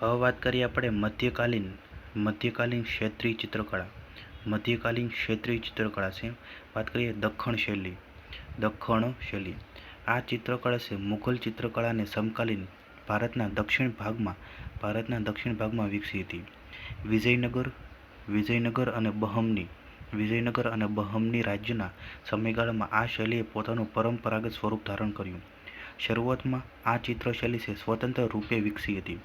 હવે વાત કરીએ આપણે મધ્યકાલીન મધ્યકાલીન ક્ષેત્રીય ચિત્રકળા. મધ્યકાલીન ક્ષેત્રીય ચિત્રકળા છે. વાત કરીએ દખણ શૈલી દખણ શૈલી. આ ચિત્રકળા છે મુઘલ ચિત્રકળાને સમકાલીન ભારતના દક્ષિણ ભાગમાં, ભારતના દક્ષિણ ભાગમાં વિકસી હતી. વિજયનગર વિજયનગર અને બહમની, વિજયનગર અને બહમની રાજ્યના સમયગાળામાં આ શૈલીએ પોતાનું પરંપરાગત સ્વરૂપ ધારણ કર્યું. શરૂઆતમાં આ ચિત્રશૈલી છે સ્વતંત્ર રૂપે વિકસી હતી.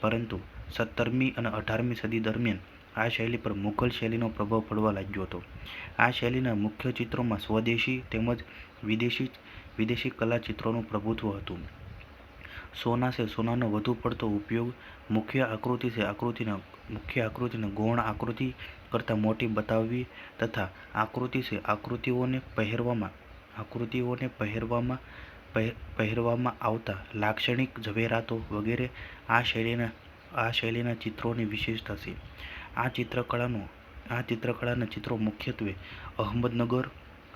પરંતુ સત્તરમી અને અઢારમી સદી દરમિયાન આ શૈલી પર મુઘલ શૈલીનો પ્રભાવ પડવા લાગ્યો હતો. આ શૈલીના મુખ્ય ચિત્રોમાં સ્વદેશી તેમજ વિદેશી વિદેશી કલા ચિત્રોનું પ્રભુત્વ હતું. સોના છે સોનાનો વધુ પડતો ઉપયોગ મુખ્ય આકૃતિ છે આકૃતિના, મુખ્ય આકૃતિને ગૌણ આકૃતિ કરતાં મોટી બતાવવી તથા આકૃતિ છે આકૃતિઓને પહેરવામાં આકૃતિઓને પહેરવામાં પહે- પહેરવામાં આવતા લાક્ષણિક ઝવેરાતો વગેરે આ શૈલીના આ શૈલીના ચિત્રોની વિશેષતા છે. આ ચિત્રકળાનો, આ ચિત્રકળાના ચિત્રો મુખ્યત્વે અહમદનગર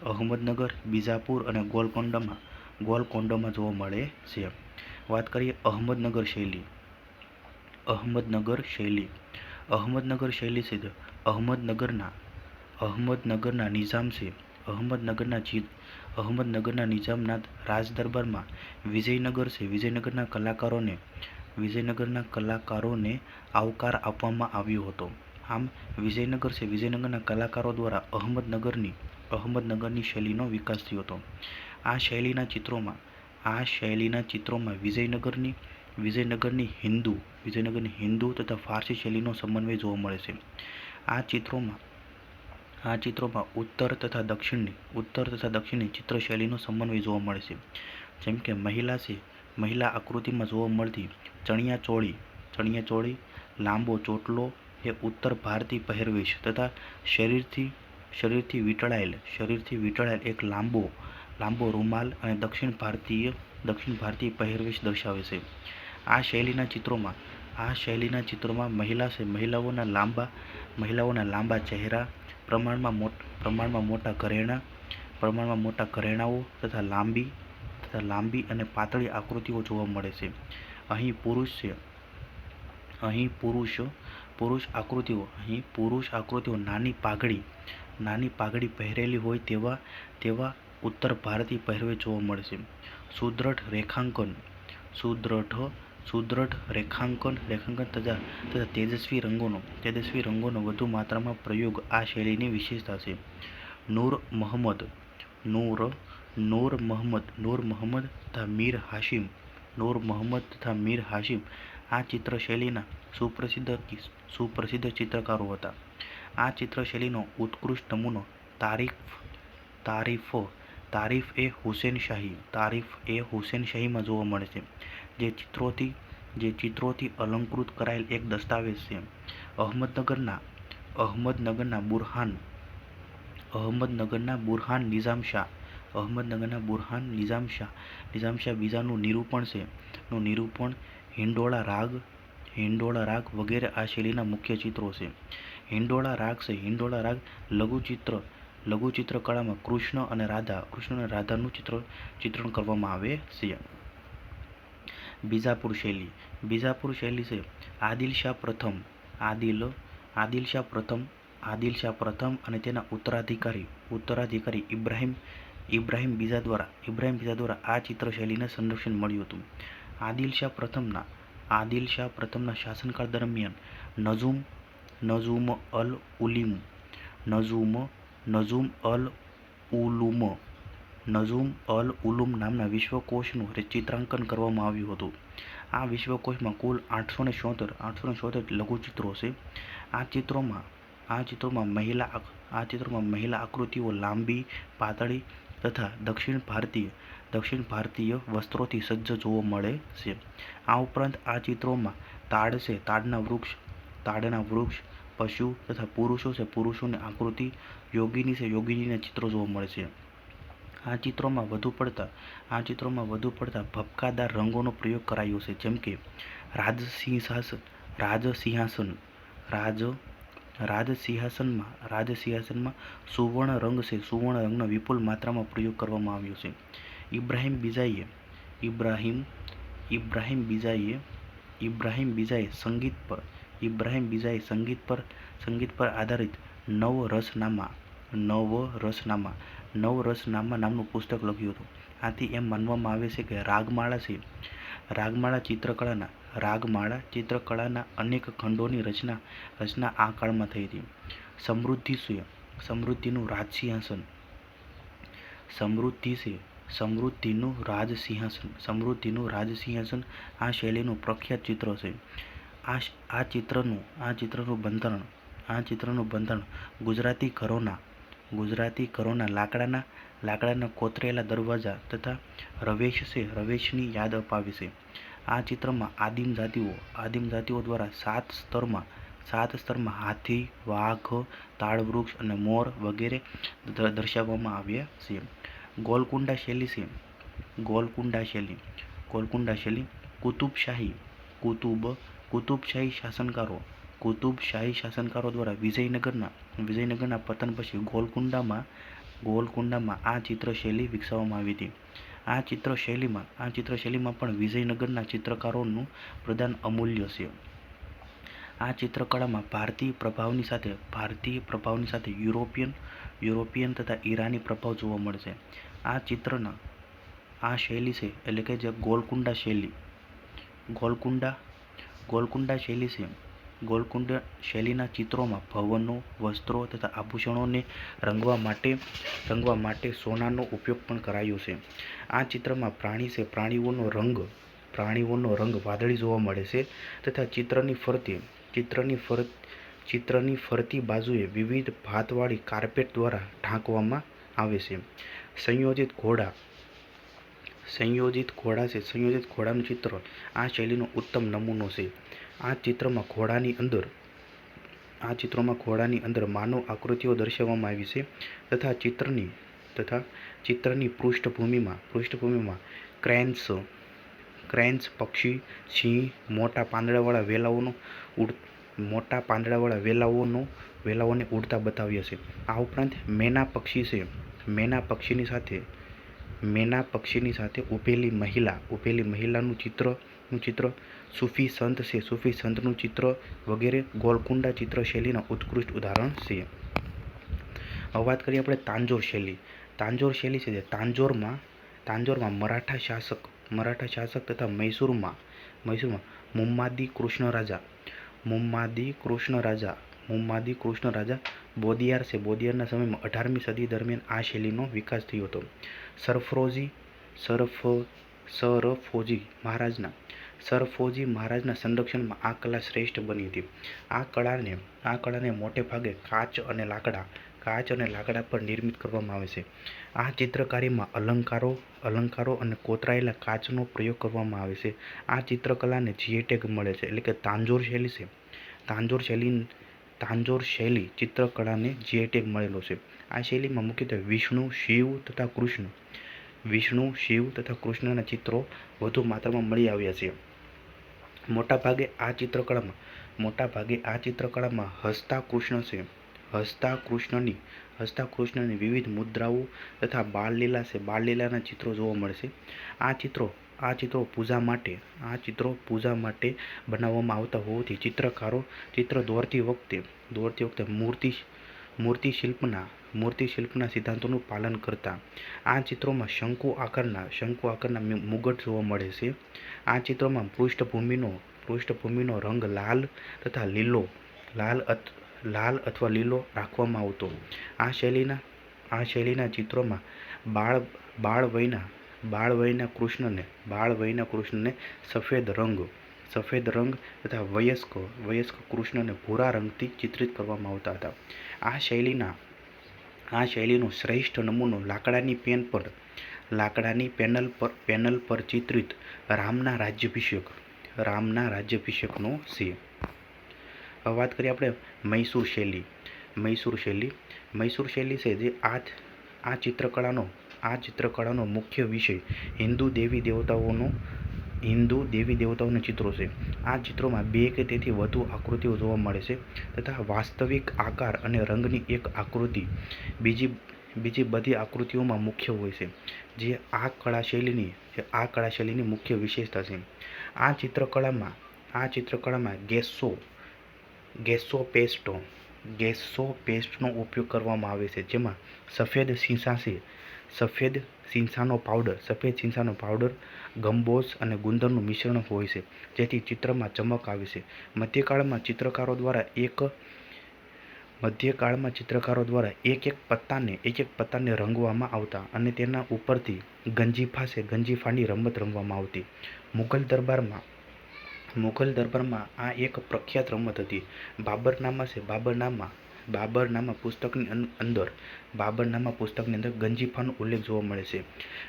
અહમદનગર, બીજાપુર અને ગોલકોંડામાં ગોલકોંડામાં જોવા મળે છે. વાત કરીએ અહમદનગર શૈલી. અહમદનગર શૈલી. અહમદનગર શૈલી છે અહમદનગરના અહમદનગરના નિઝામ છે. અહમદનગરના અહમદનગરના નિઝામનાથ રાજદરબારમાં વિજયનગર છે. વિજયનગરના કલાકારોને વિજયનગરના કલાકારોને આવકાર આપવામાં આવ્યો હતો. આમ, વિજયનગર છે. વિજયનગરના કલાકારો દ્વારા અહમદનગરની અહમદનગરની શૈલીનો વિકાસ થયો હતો. આ શૈલીના ચિત્રોમાં, આ શૈલીના ચિત્રોમાં વિજયનગરની વિજયનગરની હિન્દુ વિજયનગરની હિન્દુ તથા ફારસી શૈલીનો સમન્વય જોવા મળે છે. આ ચિત્રોમાં આ ચિત્રોમાં ઉત્તર તથા દક્ષિણની, ઉત્તર તથા દક્ષિણની ચિત્રશૈલીનો સમન્વય જોવા મળે છે. જેમ કે મહિલા છે, મહિલા આકૃતિમાં જોવા મળતી ચણિયા ચોળી ચણિયા ચોળી, લાંબો ચોટલો એ ઉત્તર ભારતીય પહેરવેશ તથા શરીરથી શરીરથી વીંટળાયેલ શરીરથી વીંટળાયેલ એક લાંબો લાંબો રૂમાલ અને દક્ષિણ ભારતીય દક્ષિણ ભારતીય પહેરવેશ દર્શાવે છે. આ શૈલીના ચિત્રોમાં, આ શૈલીના ચિત્રોમાં મહિલા છે, મહિલાઓના લાંબા મહિલાઓના લાંબા ચહેરા પ્રમાણમાં મોટ, પ્રમાણમાં મોટા ઘરેણાં, પ્રમાણમાં મોટા ઘરેણાઓ તથા લાંબી તથા લાંબી અને પાતળી આકૃતિઓ જોવા મળે છે. અહીં પુરુષ છે. અહીં પુરુષ પુરુષ આકૃતિઓ. અહીં પુરુષ આકૃતિઓ નાની પાઘડી નાની પાઘડી પહેરેલી હોય તેવા તેવા ઉત્તર ભારતીય પહેરવે જોવા મળે છે. સુદ્રઢ રેખાંકન. સુદ્રઢ સુદ્રઢ રેખાંકન રેખાંકન તથા તથા તેજસ્વી રંગોનો તેજસ્વી રંગોનો વધુ માત્રામાં પ્રયોગ આ શૈલીની વિશેષતા છે. નૂર મોહમ્મદ નૂર નૂર મોહમ્મદ નૂર મહમ્મદ તથા મીર હાશિમ, નૂર મોહમ્મદ તથા મીર હાશિમ આ ચિત્રશૈલીના સુપ્રસિદ્ધ સુપ્રસિદ્ધ ચિત્રકારો હતા. આ ચિત્રશૈલીનો ઉત્કૃષ્ટ નમૂનો તારીફ તારીફ તારીફ એ હુસેન શાહી, તારીફ એ હુસેન શાહીમાં જોવા મળે છે. જે ચિત્રોથી જે ચિત્રોથી અલંકૃત કરાયેલ એક દસ્તાવેજ છે. અહમદનગરના અહમદનગરના બુરહાન અહમદનગરના બુરહાન નિઝામ શાહ, અહમદનગરના બુરહાન નિઝામ શાહ, નિઝામ બીજાનું નિરૂપણ છે. નું નિરૂપણ હિંડોળા રાગ હિંડોળા રાગ વગેરે આ શૈલીના મુખ્ય ચિત્રો છે. હિંડોળા રાગ છે. હિંડોળા રાગ લઘુચિત્ર લઘુચિત્ર કળામાં કૃષ્ણ અને રાધા, કૃષ્ણ અને રાધાનું ચિત્ર, ચિત્રણ કરવામાં આવે છે. બીજાપુર શૈલી. બીજાપુર શૈલી છે આદિલ શાહ પ્રથમ, આદિલ આદિલ શાહ પ્રથમ આદિલ શાહ પ્રથમ અને તેના ઉત્તરાધિકારી ઉત્તરાધિકારી ઇબ્રાહિમ ઇબ્રાહિમ બીજા દ્વારા, ઇબ્રાહિમ બીજા દ્વારા આ ચિત્રશૈલીને સંરક્ષણ મળ્યું હતું. આદિલ શાહ પ્રથમના આદિલ શાહ પ્રથમના શાસનકાળ દરમિયાન નજુમ નજુમ અલ ઉલીમ નજુમ નજુમ અલ ઉલુમ નજુમ અલ ઉલુમ નામના વિશ્વકોશનું ચિત્રાંકન કરવામાં આવ્યું હતું. આ વિશ્વકોશમાં કુલ આઠસો ને છોતેર આઠસો ને છોતેર લઘુચિત્રો છે. આ ચિત્રોમાં આ ચિત્રોમાં મહિલા આ ચિત્રોમાં મહિલા આકૃતિઓ લાંબી, પાતળી તથા દક્ષિણ ભારતીય દક્ષિણ ભારતીય વસ્ત્રોથી સજ્જ જોવા મળે છે. આ ઉપરાંત આ ચિત્રોમાં તાડ છે, તાડના વૃક્ષ તાડના વૃક્ષ, પશુ તથા પુરુષો છે. પુરુષોની આકૃતિ યોગીની છે યોગીનીના ચિત્રો જોવા મળે છે. આ ચિત્રોમાં વધુ પડતા, આ ચિત્રોમાં વધુ પડતા ભપકાદાર રંગોનો પ્રયોગ કરાયો છે. જેમ કે રાજસિંહાસન રાજસિંહાસન, રાજ, રાજસિંહાસનમાં રાજસિંહાસનમાં સુવર્ણ રંગ છે. સુવર્ણ રંગનો વિપુલ માત્રામાં પ્રયોગ કરવામાં આવ્યો છે. ઇબ્રાહિમ બીજાઈએ, ઇબ્રાહિમ ઇબ્રાહિમ બીજાઈએ, ઇબ્રાહિમ બીજાએ સંગીત પર, ઇબ્રાહિમ બીજાએ સંગીત પર સંગીત પર આધારિત નવ રસનામા નવ રસનામા નવ નામમાં નામનું પુસ્તક લખ્યું હતું. આથી એમ માનવામાં આવે છે કે રાગમાળા છે. રાગમાળા ચિત્રકળાના રાગમાળા ચિત્રકળાના અનેક ખંડોની રચના રચના આ કાળમાં થઈ હતી. સમૃદ્ધિ છે. સમૃદ્ધિનું રાજસિંહાસન. સમૃદ્ધિ છે. સમૃદ્ધિનું રાજસિંહાસન. સમૃદ્ધિનું રાજસિંહાસન આ શૈલીનું પ્રખ્યાત ચિત્ર છે. આ આ ચિત્રનું આ ચિત્રનું બંધારણ, આ ચિત્રનું બંધારણ ગુજરાતી ઘરોના ગુજરાતી ઘરોના લાકડાના લાકડાના કોતરેલા દરવાજા તથા રવેશ છે, રવેશની યાદ અપાવે છે. આ ચિત્રમાં આદિમ જાતિઓ આદિમ જાતિઓ દ્વારા સાત સ્તરમાં સાત સ્તરમાં હાથી, વાઘ તાળવૃક્ષ અને મોર વગેરે દર્શાવવામાં આવ્યા છે. ગોલકુંડા શૈલી છે. ગોલકુંડા શૈલી. ગોલકુંડા શૈલી કુતુબશાહી, કુતુબ, કુતુબશાહી શાસનકારો કુતુબશાહી શાસનકારો દ્વારા વિજયનગરના વિજયનગરના પતન પછી ગોલકુંડામાં ગોલકુંડામાં આ ચિત્ર શૈલી વિકસાવવામાં આવી હતી. આ ચિત્ર શૈલીમાં આ ચિત્ર શૈલીમાં પણ વિજયનગરના ચિત્રકારોનું પ્રદાન અમૂલ્ય છે. આ ચિત્રકળામાં ભારતીય પ્રભાવની સાથે, ભારતીય પ્રભાવની સાથે યુરોપિયન યુરોપિયન તથા ઈરાની પ્રભાવ જોવા મળશે. આ ચિત્રના, આ શૈલી છે, એટલે કે જે ગોલકુંડા શૈલી. ગોલકુંડા ગોલકુંડા શૈલી છે. ગોલકુંડા શૈલીના ચિત્રોમાં ભવનો, વસ્ત્રો તથા આભૂષણોને રંગવા માટે રંગવા માટે સોનાનો ઉપયોગ પણ કરાયો છે. આ ચિત્રમાં પ્રાણી છે, પ્રાણીઓનો રંગ પ્રાણીઓનો રંગ વાદળી જોવા મળે છે તથા ચિત્રની ફરતે, ચિત્રની ફર, ચિત્રની ફરતી બાજુએ વિવિધ ભાતવાળી કાર્પેટ દ્વારા ઢાંકવામાં આવે છે. સંયોજિત ઘોડા સંયોજિત ઘોડા છે. સંયોજિત ઘોડાનું ચિત્ર આ શૈલીનો ઉત્તમ નમૂનો છે. આ ચિત્રમાં ઘોડાની અંદર, આ ચિત્રોમાં ઘોડાની અંદર માનવ આકૃતિઓ દર્શાવવામાં આવી છે તથા ચિત્રની તથા ચિત્રની પૃષ્ઠભૂમિમાં પૃષ્ઠભૂમિમાં ક્રેન્સ ક્રેન્સ પક્ષી, સિંહ, મોટા પાંદડાવાળા વેલાઓનો ઉડ, મોટા પાંદડાવાળા વેલાઓનો, વેલાઓને ઉડતા બતાવ્યા છે. આ ઉપરાંત મેના પક્ષી છે. મેના પક્ષીની સાથે મેના પક્ષીની સાથે ઊભેલી મહિલા, ઊભેલી મહિલાનું ચિત્રનું ચિત્ર સૂફી સંત છે. સૂફી સંતનું ચિત્ર વગેરે ગોલકુંડા ચિત્ર શૈલીના ઉત્કૃષ્ટ ઉદાહરણ છે. હવે વાત કરીએ આપણે તાંજોર શૈલી. તાંજોર શૈલી છે જે તાંજોરમાં તાંજોરમાં મરાઠા શાસક મરાઠા શાસક તથા મૈસૂરમાં મૈસૂરમાં મુમ્માદી કૃષ્ણ રાજા, મુમ્માદી કૃષ્ણ રાજા મુમ્માદી કૃષ્ણ રાજા બોદિયાર છે. બોદિયારના સમયમાં અઢારમી સદી દરમિયાન આ શૈલીનો વિકાસ થયો હતો. સરફરોજી સરફ, સરફોજી મહારાજના સરફોજી મહારાજના સંરક્ષણમાં આ કલા શ્રેષ્ઠ બની હતી. આ કળાને આ કળાને મોટે ભાગે કાચ અને લાકડા, કાચ અને લાકડા પર નિર્મિત કરવામાં આવે છે. આ ચિત્રકારીમાં અલંકારો અલંકારો અને કોતરાયેલા કાચનો પ્રયોગ કરવામાં આવે છે. આ ચિત્રકલાને જીએટેગ મળે છે, એટલે કે તાંજોર શૈલી છે. તાંજોર શૈલી તાંજોર શૈલી ચિત્રકળાને જીએટેગ મળેલો છે. આ શૈલીમાં મુખ્યત્વે વિષ્ણુ, શિવ તથા કૃષ્ણ. વિષ્ણુ, શિવ તથા કૃષ્ણના ચિત્રો વધુ માત્રામાં મળી આવ્યા છે. મોટાભાગે આ ચિત્રકળામાં, મોટાભાગે આ ચિત્રકળામાં હસતા કૃષ્ણ છે. હસતા કૃષ્ણની હસતા કૃષ્ણની વિવિધ મુદ્રાઓ તથા બાળલીલા છે. બાળલીલાના ચિત્રો જોવા મળશે આ ચિત્રો આ ચિત્રો પૂજા માટે, આ ચિત્રો પૂજા માટે બનાવવામાં આવતા હોવાથી ચિત્રકારો ચિત્ર દોરતી વખતે દોરતી વખતે મૂર્તિ મૂર્તિ શિલ્પના મૂર્તિ શિલ્પના સિદ્ધાંતોનું પાલન કરતા. આ ચિત્રોમાં શંકુ આકારના શંકુ આકારના મુગટ જોવા મળે છે. આ ચિત્રોમાં પૃષ્ઠભૂમિનો પૃષ્ઠભૂમિનો રંગ લાલ તથા લીલો, લાલ અથ લાલ અથવા લીલો રાખવામાં આવતો. આ શૈલીના આ શૈલીના ચિત્રોમાં બાળ બાળ વયના બાળ વયના કૃષ્ણને, બાળવયના કૃષ્ણને સફેદ રંગ સફેદ રંગ તથા વયસ્ક વયસ્ક કૃષ્ણને ભૂરા રંગથી ચિત્રિત કરવામાં આવતા હતા. આ શૈલીના, આ શૈલીનો શ્રેષ્ઠ નમૂનો લાકડાની પેન પર, લાકડાની પેનલ પર પેનલ પર ચિત્રિત રામના રાજ્યાભિષેક, રામના રાજ્યાભિષેકનો છે. હવે વાત કરીએ આપણે મૈસૂર શૈલી મૈસૂર શૈલી. મૈસૂર શૈલી છે જે આ આ ચિત્રકળાનો આ ચિત્રકળાનો મુખ્ય વિષય હિન્દુ દેવી દેવતાઓનો, હિન્દુ દેવી દેવતાઓના ચિત્રો છે. આ ચિત્રોમાં બે કે તેથી વધુ આકૃતિઓ જોવા મળે છે તથા વાસ્તવિક આકાર અને રંગની એક આકૃતિ બીજી બીજી બધી આકૃતિઓમાં મુખ્ય હોય છે. જે આ કળા શૈલીની આ કળા શૈલીની મુખ્ય વિશેષતા છે. આ ચિત્રકળામાં આ ચિત્રકળામાં ગેસો ગેસો પેસ્ટો ગેસો પેસ્ટનો ઉપયોગ કરવામાં આવે છે. જેમાં સફેદ શીશા સફેદ સિંસાનો પાવડર, સફેદ સિંસાનો પાવડર ગમ્બોઝ અને ગુંદરનું મિશ્રણ હોય છે, જેથી ચિત્રમાં ચમક આવે છે. મધ્યકાળમાં ચિત્રકારો દ્વારા એક, મધ્યકાળમાં ચિત્રકારો દ્વારા એક એક પત્તાને, એક એક પત્તાને રંગવામાં આવતા અને તેના ઉપરથી ગંજીફા છે, ગંજીફાની રમત રમવામાં આવતી. મુઘલ દરબારમાં મુઘલ દરબારમાં આ એક પ્રખ્યાત રમત હતી. બાબરનામા છે, બાબરનામા બાબરનામા પુસ્તકની અંદર, બાબરનામા પુસ્તકની અંદર ગંજીફાનો ઉલ્લેખ જોવા મળે છે.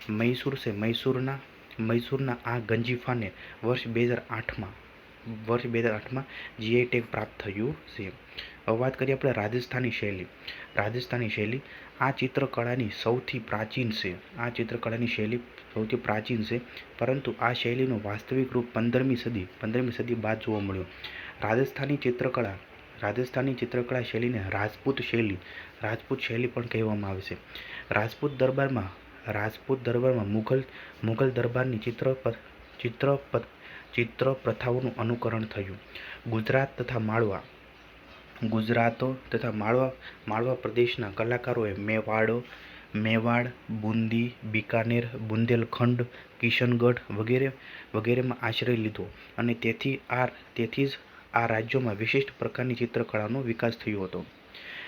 મૈસૂર છે મૈસૂરના મૈસૂરના આ ગંજીફાને વર્ષ બે હજાર આઠમાં, વર્ષ બે હજાર આઠમાં જીઆઈ ટેગ પ્રાપ્ત થયું છે. હવે વાત કરીએ આપણે રાજસ્થાની શૈલી. રાજસ્થાની શૈલી આ ચિત્રકળાની સૌથી પ્રાચીન છે. આ ચિત્રકળાની શૈલી સૌથી પ્રાચીન છે, પરંતુ આ શૈલીનું વાસ્તવિક રૂપ પંદરમી સદી પંદરમી સદી બાદ જોવા મળ્યું. રાજસ્થાની ચિત્રકળા રાજસ્થાની ચિત્રકળા શૈલીને રાજપૂત શૈલી રાજપૂત શૈલી પણ કહેવામાં આવે છે. રાજપૂત દરબારમાં રાજપૂત દરબારમાં મુઘલ મુઘલ દરબારની ચિત્ર ચિત્ર ચિત્ર પ્રથાઓનું અનુકરણ થયું. ગુજરાત તથા માળવા, ગુજરાતો તથા માળવા માળવા પ્રદેશના કલાકારોએ મેવાડો, મેવાડ, બુંદી, બિકાનેર, બુંદેલખંડ, કિશનગઢ વગેરે, વગેરેમાં આશ્રય લીધો અને તેથી આ, તેથી જ આ રાજ્યોમાં વિશિષ્ટ પ્રકારની ચિત્રકળાનો વિકાસ થયો હતો.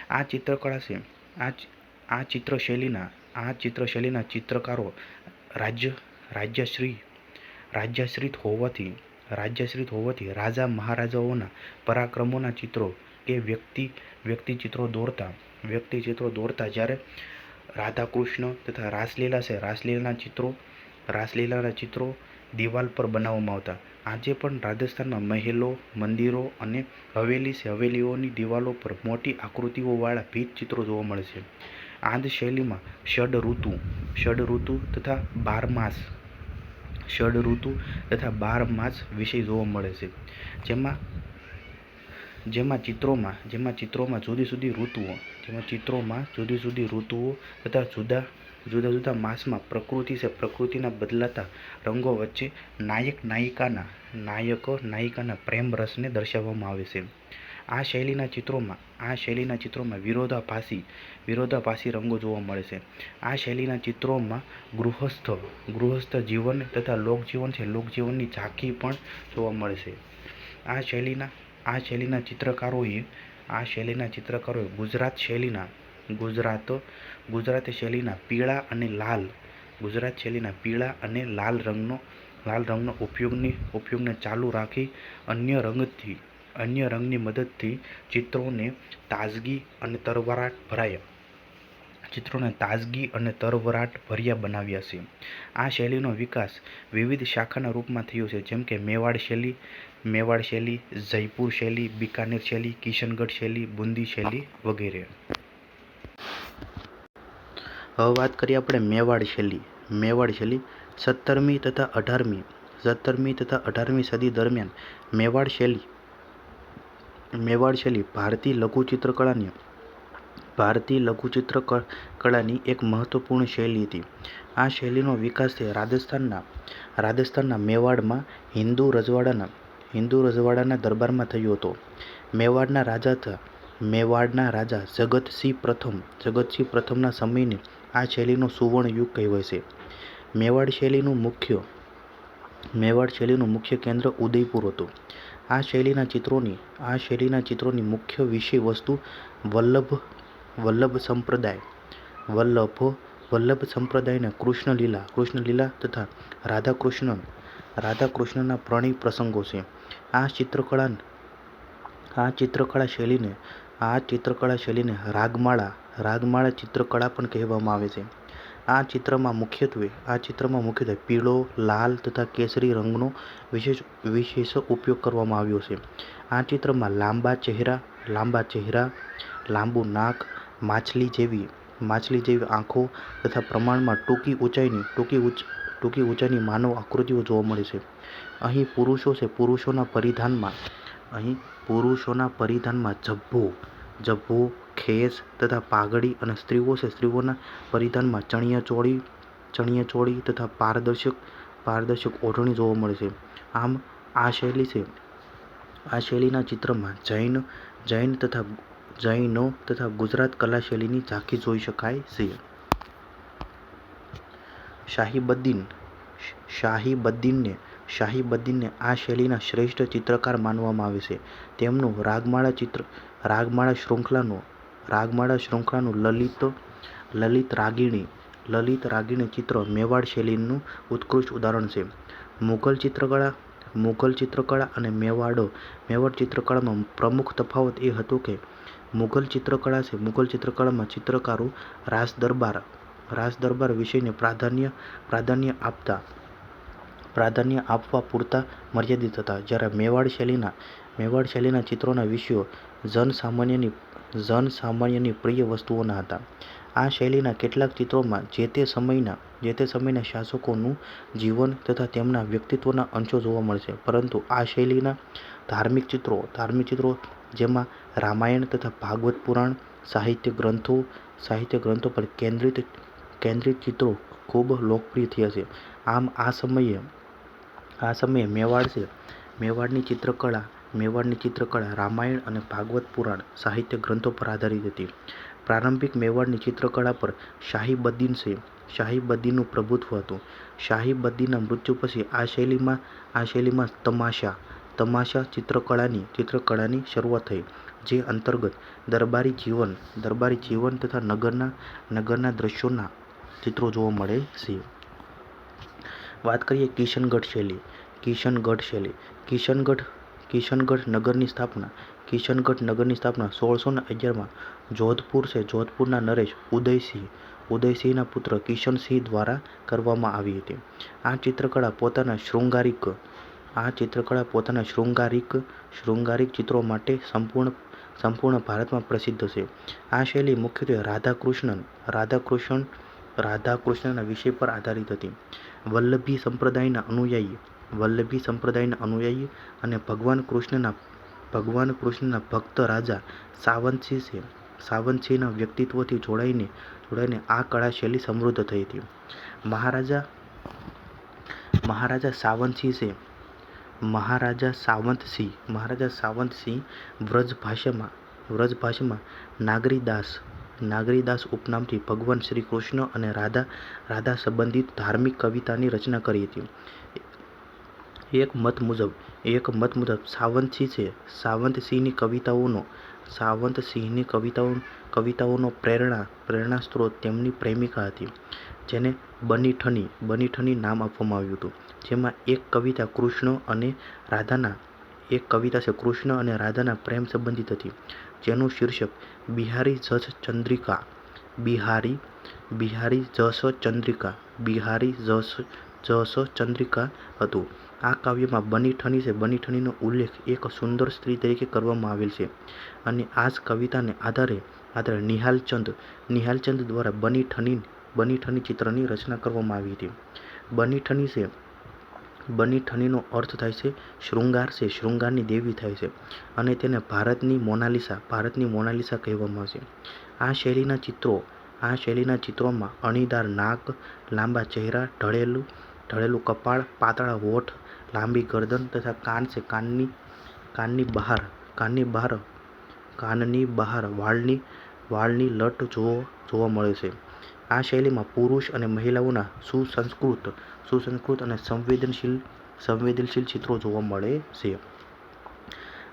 આ ચિત્રકળા છે, આ આ ચિત્રશૈલીના આ ચિત્રશૈલીના ચિત્રકારો રાજ્ય, રાજ્યશ્રી, રાજ્યાશ્રિત હોવાથી રાજ્યાશ્રિત હોવાથી રાજા મહારાજાઓના પરાક્રમોના ચિત્રો કે વ્યક્તિ વ્યક્તિચિત્રો દોરતા, વ્યક્તિ ચિત્રો દોરતા જ્યારે રાધાકૃષ્ણ તથા રાસલીલા છે, રાસલીલાના ચિત્રો રાસલીલાના ચિત્રો દિવાલ પર બનાવવામાં આવતા. આજે પણ રાજસ્થાનમાં મહેલો, મંદિરો અને હવેલી છે હવેલીઓની દિવાલો પર મોટી આકૃતિઓવાળા ભીત ચિત્રો જોવા મળે છે. આંધ શૈલીમાં ષડ ઋતુ ષડ ઋતુ તથા બારમાસ ષડ ઋતુ તથા બાર માસ વિષય જોવા મળે છે. જેમાં જેમાં ચિત્રોમાં જેમાં ચિત્રોમાં જુદી જુદી ઋતુઓ, જેમાં ચિત્રોમાં જુદી જુદી ઋતુઓ તથા જુદા જુદા જુદા માસમાં પ્રકૃતિ છે, પ્રકૃતિના બદલાતા રંગો વચ્ચે નાયક નાયિકાના, નાયકો નાયિકાના પ્રેમ રસને દર્શાવવામાં આવે છે. આ શૈલીના ચિત્રોમાં, આ શૈલીના ચિત્રોમાં વિરોધાભાસી વિરોધાભાસી રંગો જોવા મળે છે. આ શૈલીના ચિત્રોમાં ગૃહસ્થ ગૃહસ્થ જીવન તથા લોકજીવન છે, લોકજીવનની ઝાંખી પણ જોવા મળે છે. આ શૈલીના આ શૈલીના ચિત્રકારોએ, આ શૈલીના ચિત્રકારોએ ગુજરાત શૈલીના ગુજરાત ગુજરાત શૈલીના પીળા અને લાલ, ગુજરાત શૈલીના પીળા અને લાલ રંગનો લાલ રંગનો ઉપયોગની, ઉપયોગને ચાલુ રાખી અન્ય રંગથી, અન્ય રંગની મદદથી ચિત્રોને તાજગી અને તરવરાટ ભરાયા. ચિત્રોને તાજગી અને તરવરાટ ભર્યા બનાવ્યા છે. આ શૈલીનો વિકાસ વિવિધ શાખાના રૂપમાં થયો છે, જેમ કે મેવાડ શૈલી મેવાડ શૈલી, જયપુર શૈલી, બિકાનેર શૈલી, કિશનગઢ શૈલી, બુંદી શૈલી વગેરે. હવે વાત કરીએ આપણે મેવાડ શૈલી. મેવાડ શૈલી સત્તરમી તથા અઢારમી, સત્તરમી તથા અઢારમી સદી દરમિયાન મેવાડ શૈલી મેવાડ શૈલી ભારતીય લઘુ ચિત્રકળાની ભારતીય લઘુચિત્ર કળાની એક મહત્વપૂર્ણ શૈલી હતી. આ શૈલીનો વિકાસ તે રાજસ્થાનના રાજસ્થાનના મેવાડમાં હિન્દુ રજવાડાના હિન્દુ રજવાડાના દરબારમાં થયો હતો. મેવાડના રાજા હતા મેવાડના રાજા જગતસિંહ પ્રથમ, જગતસિંહ પ્રથમના સમયને આ શૈલીનો સુવર્ણ યુગ કહેવાય છે. મેવાડ શૈલીનું મુખ્ય, મેવાડ શૈલીનું મુખ્ય કેન્દ્ર ઉદયપુર હતું. આ શૈલીના ચિત્રોની, આ શૈલીના ચિત્રોની મુખ્ય વિષય વસ્તુ વલ્લભ વલ્લભ સંપ્રદાય. વલ્લભ વલ્લભ સંપ્રદાયના કૃષ્ણલીલા કૃષ્ણલીલા તથા રાધાકૃષ્ણ રાધાકૃષ્ણના પ્રણય પ્રસંગો છે. આ ચિત્રકળા આ ચિત્રકળા શૈલીને આ ચિત્રકળા શૈલીને રાગમાળા રાગમાળા ચિત્રકળા પણ કહેવામાં આવે છે. આ ચિત્રમાં મુખ્યત્વે, આ ચિત્રમાં મુખ્યત્વે પીળો, લાલ તથા કેસરી રંગનો વિશેષ વિશેષ ઉપયોગ કરવામાં આવ્યો છે. આ ચિત્રમાં લાંબા ચહેરા લાંબા ચહેરા, લાંબુ નાક, માછલી જેવી માછલી જેવી આંખો તથા પ્રમાણમાં ટૂંકી ઊંચાઈની, ટૂંકી ઊંચ, ટૂંકી ઊંચાઈની માનવ આકૃતિઓ જોવા મળે છે. અહીં પુરુષો છે, પુરુષોના પરિધાનમાં અહીં પુરુષોના પરિધાનમાં જભ્ભો જભ્ભો, ખેસ તથા પાઘડી અને સ્ત્રીઓ છે. સ્ત્રીઓના પરિધાનમાં ચણિયા ચોળી ચણિયા ચોળી તથા પારદર્શક પારદર્શક ઓઢણી જોવા મળે છે. આમ, આ શૈલી છે. આ શૈલીના ચિત્રમાં જૈન જૈન તથા જૈનો તથા ગુજરાત કલા શૈલીની ઝાંખી જોઈ શકાય છે. શાહીબદ્દીન, શાહીબદ્દીનને શાહીબદ્દીનને આ શૈલીના શ્રેષ્ઠ ચિત્રકાર માનવામાં આવે છે. તેમનું રાગમાળા ચિત્ર, રાગમાળા શૃંખલાનું રાગમાળા શૃંખલાનું લલિત લલિત રાગિણી લલિત રાગિણી ચિત્ર મેવાડ શૈલીનું ઉત્કૃષ્ટ ઉદાહરણ છે. મુઘલ ચિત્રકળા મુઘલ ચિત્રકળા અને મેવાડો, મેવાડ ચિત્રકળામાં પ્રમુખ તફાવત એ હતો કે, મુઘલ ચિત્રકળા છે. મુઘલ ચિત્રકળામાં ચિત્રકારો રાસ દરબાર રાસ દરબાર વિષયને પ્રાધાન્ય પ્રાધાન્ય આપતા પ્રાધાન્ય આપવા પૂરતા મર્યાદિત હતા. જ્યારે મેવાડ શૈલીના મેવાડ શૈલીના ચિત્રોના વિષયો જનસામાન્યની જનસામાન્યની પ્રિય વસ્તુઓના હતા. આ શૈલીના કેટલાક ચિત્રોમાં જે તે સમયના, જે તે સમયના શાસકોનું જીવન તથા તેમના વ્યક્તિત્વના અંશો જોવા મળશે. પરંતુ આ શૈલીના ધાર્મિક ચિત્રો ધાર્મિક ચિત્રો જેમાં રામાયણ તથા ભાગવત પુરાણ, સાહિત્ય ગ્રંથો સાહિત્ય ગ્રંથો પર કેન્દ્રિત કેન્દ્રિત ચિત્રો ખૂબ લોકપ્રિય થયા છે. આમ, આ સમયે આ સમયે મેવાડ છે. મેવાડની ચિત્રકળા મેવાડની ચિત્રકળા રામાયણ અને ભાગવત પુરાણ સાહિત્ય ગ્રંથો પર આધારિત હતી. પ્રારંભિક મેવાડની ચિત્રકળા પર શાહીબદ્દીન છે. શાહીબદ્દીનનું પ્રભુત્વ હતું. શાહીબદ્દીનના મૃત્યુ પછી આ શૈલીમાં આ શૈલીમાં તમાશા તમાશા ચિત્રકળાની ચિત્રકળાની શરૂઆત થઈ, જે અંતર્ગત દરબારી જીવન દરબારી જીવન તથા નગરના નગરના દ્રશ્યોના ચિત્રો જોવા મળે છે. વાત કરીએ કિશનગઢ શૈલી. કિશનગઢ શૈલી. કિશનગઢ કિશનગઢ નગરની સ્થાપના. કિશનગઢ નગરની સ્થાપના સોળસો ને અગિયારમાં જોધપુર છે. જોધપુરના નરેશ ઉદયસિંહ, ઉદયસિંહના પુત્ર કિશનસિંહ દ્વારા કરવામાં આવી હતી. આ ચિત્રકળા પોતાના શૃંગારિક, આ ચિત્રકળા પોતાના શૃંગારિક શૃંગારિક ચિત્રો માટે સંપૂર્ણ સંપૂર્ણ ભારતમાં પ્રસિદ્ધ છે. આ શૈલી મુખ્યત્વે રાધાકૃષ્ણન, રાધાકૃષ્ણ, રાધાકૃષ્ણના વિષય પર આધારિત હતી. વલ્લભી સંપ્રદાયના અનુયાયી, વલ્લભી સંપ્રદાયના અનુયાયી અને ભગવાન કૃષ્ણના ભગવાન કૃષ્ણના ભક્ત રાજા સાવંતસિંહ સાવંતસિંહના વ્યક્તિત્વથી જોડાઈને જોડાઈને આ કળા શૈલી સમૃદ્ધ થઈ હતી. મહારાજા મહારાજા સાવંતસિંહ મહારાજા સાવંતસિંહ મહારાજા સાવંતસિંહ વ્રજ ભાષામાં વ્રજ ભાષામાં નાગરીદાસ નાગરીદાસ ઉપનામથી ભગવાન શ્રી કૃષ્ણ અને રાધા રાધા સંબંધિત ધાર્મિક કવિતાની રચના કરી હતી. એક મત મુજબ, એક મત મુજબ સાવંતસિંહ છે. સાવંતસિંહની કવિતાઓનો, સાવંતસિંહની કવિતાઓ, કવિતાઓનો પ્રેરણા પ્રેરણા સ્ત્રોત તેમની પ્રેમિકા હતી, જેને બનીઠની બનીઠની નામ આપવામાં આવ્યું હતું. જેમાં એક કવિતા કૃષ્ણ અને રાધાના, એક કવિતા છે કૃષ્ણ અને રાધાના પ્રેમ સંબંધિત હતી. જેનું શીર્ષક બિહારી જસ ચંદ્રિકા, બિહારી બિહારી જસ ચંદ્રિકા, બિહારી જસ જસ ચંદ્રિકા હતું. આ કાવ્યમાં બનીઠની છે. બનીઠનીનો ઉલ્લેખ એક સુંદર સ્ત્રી તરીકે કરવામાં આવેલ છે અને આ જ કવિતાને આધારે આધારે નિહાલચંદ નિહાલચંદ દ્વારા બનીઠની બનીઠની ચિત્રની રચના કરવામાં આવી હતી. બનીઠની છે બનીઠનીનો અર્થ થાય છે શૃંગાર છે, શૃંગારની દેવી થાય છે અને તેને ભારતની મોનાલિસા ભારતની મોનાલિસા કહેવામાં આવે છે. આ શૈલીના ચિત્રો, આ શૈલીના ચિત્રોમાં અણીદાર નાક, લાંબા ચહેરા, ઢળેલું ઢળેલું કપાળ, પાતળા હોઠ, લાંબી ગરદન તથા કાન છે. કાનની કાનની બહાર કાનની બહાર કાનની બહાર વાળની વાળની લટ જોવો, જોવા મળે છે. આ શૈલીમાં પુરુષ અને મહિલાઓના સુસંસ્કૃત સુસંસ્કૃત અને સંવેદનશીલ સંવેદનશીલ ચિત્રો જોવા મળે છે.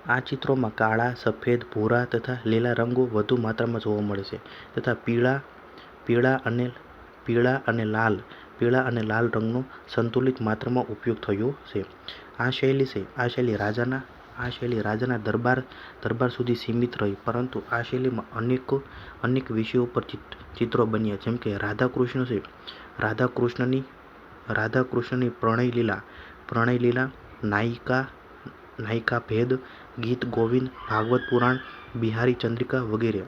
આ ચિત્રોમાં કાળા, સફેદ, ભૂરા તથા લીલા રંગો વધુ માત્રામાં જોવા મળે છે તથા પીળા પીળા અને પીળા અને લાલ, પીળા અને લાલ રંગનો સંતુલિત માત્રામાં ઉપયોગ થયો છે. આ શૈલી છે, આ શૈલી રાજાના, આ શૈલી રાજાના દરબાર દરબાર સુધી સીમિત રહી, પરંતુ આ શૈલીમાં અનેક અનેક વિષયો પર ચિત્રો બન્યા, જેમ કે રાધાકૃષ્ણ છે. રાધાકૃષ્ણની રાધાકૃષ્ણની પ્રણય લીલા પ્રણય લીલા, નાયિકા નાયિકા ભેદ, ગીત, ગોવિંદ, ભાગવત પુરાણ, બિહારી ચંદ્રિકા વગેરે.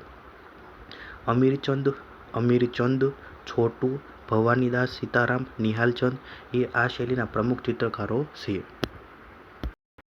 અમીરચંદ અમીરચંદ, છોટુ, ભવાનીદાસ સીતારામ, નિહાલચંદ એ આ શૈલીના પ્રમુખ ચિત્રકારો છે.